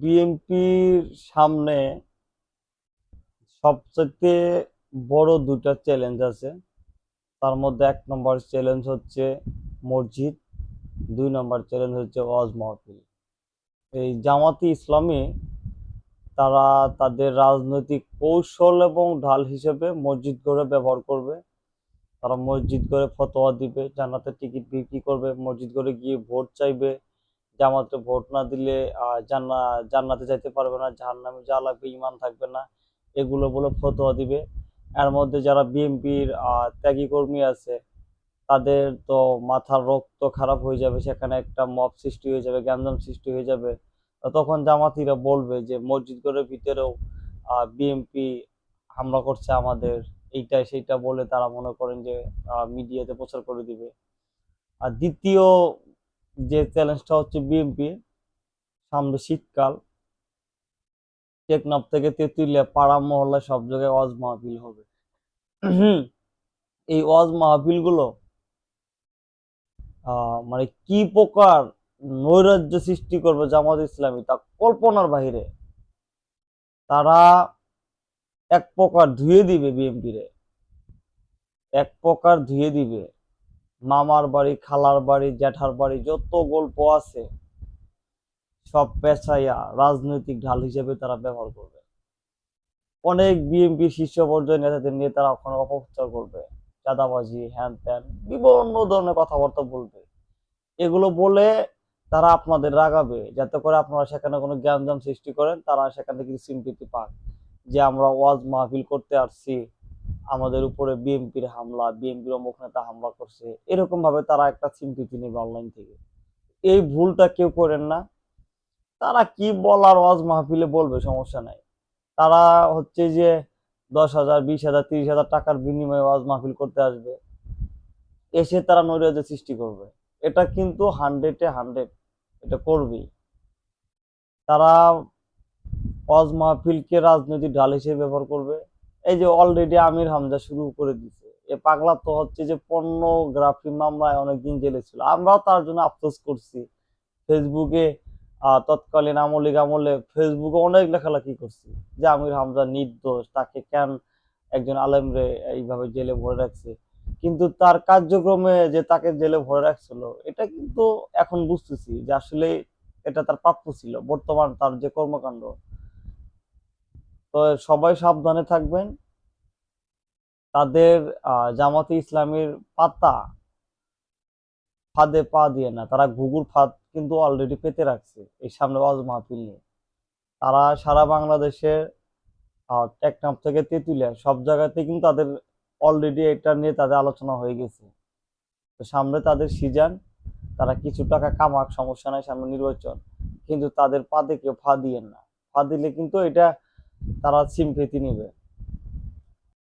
বিএনপির সামনে সবচেয়ে বড় দুটা চ্যালেঞ্জ আছে। তার মধ্যে এক নম্বর চ্যালেঞ্জ হচ্ছে মসজিদ, দুই নম্বর চ্যালেঞ্জ হচ্ছে ওয়াজ মাহফিল। এই জামাতি ইসলামী, তারা তাদের রাজনৈতিক কৌশল এবং ঢাল হিসেবে মসজিদ করে ব্যবহার করবে। তারা মসজিদ করে ফতোয়া দিবে, জান্নাতের টিকিট বিক্রি করবে, মসজিদ করে গিয়ে ভোট চাইবে। জামাতে ভোট না দিলে জান্না, জান্নাতে যাইতে পারবে না, জাহান্নামে যা লাগবে ইমান থাকবে না, এগুলো বলে ফতোয়া দিবে। এর মধ্যে যারা বিএনপির ত্যাগী কর্মী আছে, তাদের তো মাথার রক্ত খারাপ হয়ে যাবে, সেখানে একটা মব সৃষ্টি হয়ে যাবে, গ্যাঞ্জাম সৃষ্টি হয়ে যাবে। তখন জামাতিরা বলবে যে মসজিদ ঘরের ভিতরেও বিএনপি হামলা করছে আমাদের, এইটা সেইটা বলে তারা মনে করেন যে মিডিয়াতে প্রচার করে দিবে। আর দ্বিতীয় যে চ্যালেঞ্জটা হচ্ছে বিএনপি সামনে শীতকাল টেকনাফ থেকে তেঁতুলিয়া পাড়া মহল্লা সব জায়গায় ওয়াজ মাহফিল হবে। এই ওয়াজ মাহফিলগুলো আহ, মানে কি প্রকার নৈরাজ্য সৃষ্টি করবে জামাত ইসলামী তা কল্পনার বাহিরে। তারা এক প্রকার ধুয়ে দিবে বিএনপি রে এক প্রকার ধুয়ে দিবে। মামার বাড়ি, খালার বাড়ি, জ্যাঠার বাড়ি, যত গল্প আছে, সব পেঁচাইয়া রাজনৈতিক ঢাল হিসেবে তারা ব্যবহার করবে। অনেক বিএনপি শীর্ষ পর্যায়ের নেতাদের নিয়ে তারা ওখানে অপপ্রচার করবে। চাঁদাবাজি হ্যান ত্যান বিভিন্ন ধরনের কথাবার্তা বলবে। এগুলো বলে তারা আপনাদের রাগাবে, যাতে করে আপনারা সেখানে কোনো জ্ঞানজাম সৃষ্টি করেন, তারা সেখান থেকে সিম্পিতি পান যে আমরা ওয়াজ মাহফিল করতে আসছি। আমাদের উপরে বিএনপির হামলা বিএনপির অমুক নেতা হামলা করছে এরকম ভাবে তারা একটা সিম্পিতি নেবে অনলাইন থেকে। এই ভুলটা কেউ করেন না। তারা কি বলার ওয়াজ মাহফিলে বলবে, সমস্যা নাই। তারা হচ্ছে যে দশ হাজার, বিশ হাজার, তিরিশ হাজার টাকার বিনিময়ে ওয়াজ মাহফিল করতে আসবে। এসে তারা নৈরাজ্য সৃষ্টি করবে। এটা কিন্তু হান্ড্রেডে হান্ড্রেড এটা করবেই। তারা ওয়াজ মাহফিলকে রাজনৈতিক ঢাল হিসেবে ব্যবহার করবে। এই যে অলরেডি আমির হামজা শুরু করে দিছে। এ পাগলা তো হচ্ছে যে পর্নোগ্রাফি মামলায় অনেকদিন জেলে ছিল। আমরাও তার জন্য আফসোস করছি। ফেসবুকে তৎকালীন আমলিক আমলে ফেসবুকে অনেক লেখালেখি করছি যে আমির হামজা নির্দোষ, তাকে কেন একজন আলেমরে এইভাবে জেলে ভরে রাখছে? কিন্তু তার কার্যক্রমে যে তাকে জেলে ভরে রাখছিল, এটা কিন্তু এখন বুঝতেছি যে আসলে এটা তার প্রাপ্য ছিল। বর্তমান তার যে কর্মকাণ্ড তো সবাই সাবধানে থাকবেন। তাদের জামাতে ইসলামের পাতা ফাঁদে পা দিয়ে না তারা ঘুঘুর ফাঁদ কিন্তু অলরেডি পেতে রাখছে এই সামনে ওয়াজ মাহফিল নিয়ে। তারা সারা বাংলাদেশে আহ, টেকনাফ থেকে তেঁতুলিয়া সব জায়গাতে কিন্তু তাদের অলরেডি এটা নিয়ে তাদের আলোচনা হয়ে গেছে। তো সামনে তাদের সিজন তারা কিছু টাকা কামাক সমস্যা নাই সামনে নির্বাচন। কিন্তু তাদের পাতে কেউ ফা দিয়েন না। ফা দিলে কিন্তু এটা তারা সিম ফ্রিতে নেবে।